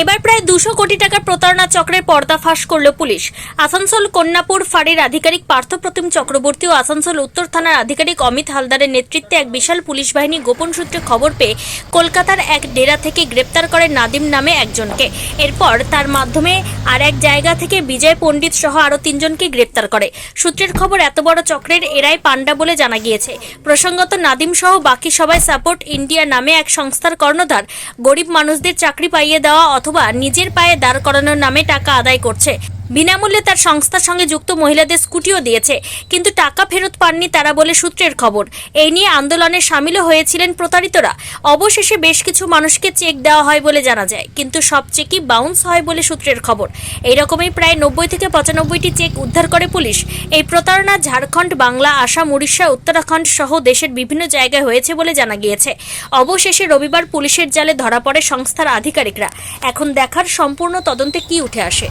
এবার প্রায় দুশো কোটি টাকার প্রতারণা চক্রের পর্দাফাশ করল পুলিশ। আসানসোল, কন্যাপুর, ফাঁড়ির আধিকারিক পার্থপ্রতিম চক্রবর্তী ও আসানসোল উত্তর থানার আধিকারিক অমিত হালদারের নেতৃত্বে এক বিশাল পুলিশ বাহিনী গোপন সূত্রে খবর পেয়ে কলকাতার এক ডেরা থেকে গ্রেপ্তার করে নাদিম নামে একজনকে। এরপর তার মাধ্যমে আর এক জায়গা থেকে বিজয় পণ্ডিত সহ আরও তিনজনকে গ্রেপ্তার করে। সূত্রের খবর, এত বড় চক্রের এরাই পাণ্ডা বলে জানা গিয়েছে। প্রসঙ্গত, নাদিম সহ বাকি সবাই সাপোর্ট ইন্ডিয়া নামে এক সংস্থার কর্ণধার। গরিব মানুষদের চাকরি পাইয়ে দেওয়া অথবা নিজের পায়ে দাঁড় করানোর নামে টাকা আদায় করছে। বিনামূল্যে তার সংস্থার সঙ্গে যুক্ত মহিলাদের স্কুটিও দিয়েছে, কিন্তু টাকা ফেরত পাননি তারা বলে সূত্রের খবর। এই নিয়ে আন্দোলনে সামিলও হয়েছিলেন প্রতারিতরা। অবশেষে বেশ কিছু মানুষকে চেক দেওয়া হয় বলে জানা যায়, কিন্তু সব চেকই বাউন্স হয় বলে সূত্রের খবর। এইরকমই প্রায় নব্বই থেকে পঁচানব্বইটি চেক উদ্ধার করে পুলিশ। এই প্রতারণা ঝাড়খণ্ড, বাংলা, আসাম, উড়িষ্যা, উত্তরাখণ্ড সহ দেশের বিভিন্ন জায়গায় হয়েছে বলে জানা গিয়েছে। অবশেষে রবিবার পুলিশের জালে ধরা পড়ে সংস্থার আধিকারিকরা। এখন দেখার সম্পূর্ণ তদন্তে কি উঠে আসে।